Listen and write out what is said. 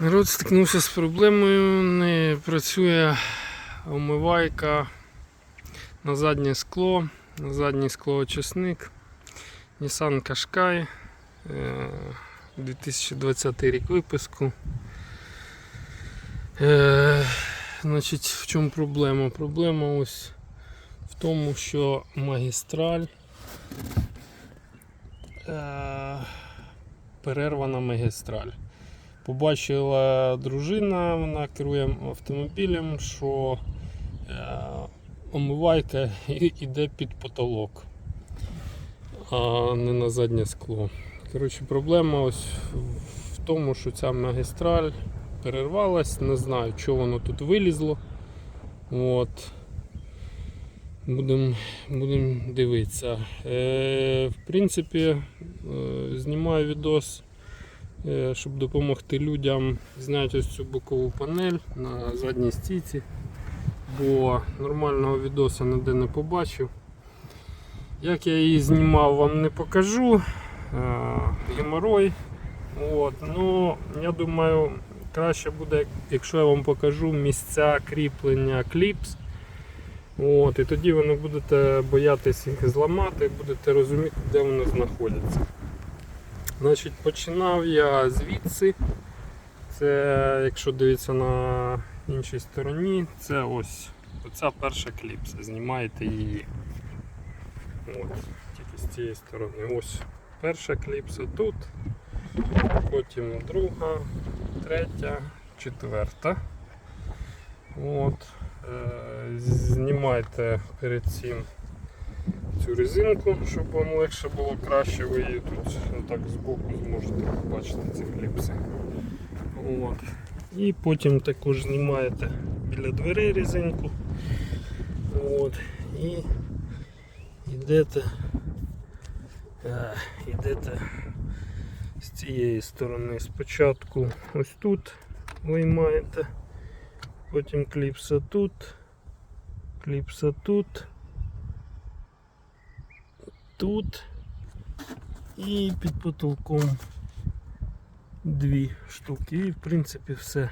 Народ стикнувся з проблемою, не працює омивайка на заднє скло, на заднє скло очисник. Nissan Qashqai, е, 2020 рік випуску. Е, Значить, в чому проблема? Проблема ось в тому, що магістраль е, перервана магістраль. Побачила дружина, вона керує автомобілем, що е, омивайка йде під потолок, а не на заднє скло. Коротше, проблема ось в тому, що ця магістраль перервалась, не знаю, чого воно тут вилізло. От. Будемо будем дивитися. Е, в принципі, е, знімаю відос, щоб допомогти людям зняти ось цю бокову панель на задній стійці, бо нормального відоса ніде не побачив. Як я її знімав, вам не покажу. Е, геморой. От, ну, я думаю, краще буде, якщо я вам покажу місця кріплення кліпс. От, і тоді ви не будете боятися їх зламати, будете розуміти, де вони знаходяться. Значить, починав я звідси. Це, якщо дивитися на іншій стороні, це ось оця перша кліпса. Знімаєте її. От, тільки з цієї сторони. Ось перша кліпса тут, потім друга, третя, четверта. От. Е, Знімайте перед цим цю резинку, щоб вам легше було краще, ви її тут отак збоку зможете побачити ці кліпси. От. І потім також знімаєте біля дверей резинку. От. І йдете, е, йдете з цієї сторони спочатку ось тут виймаєте. Потім кліпса тут, кліпса тут, тут і під потолком дві штуки. І в принципі все.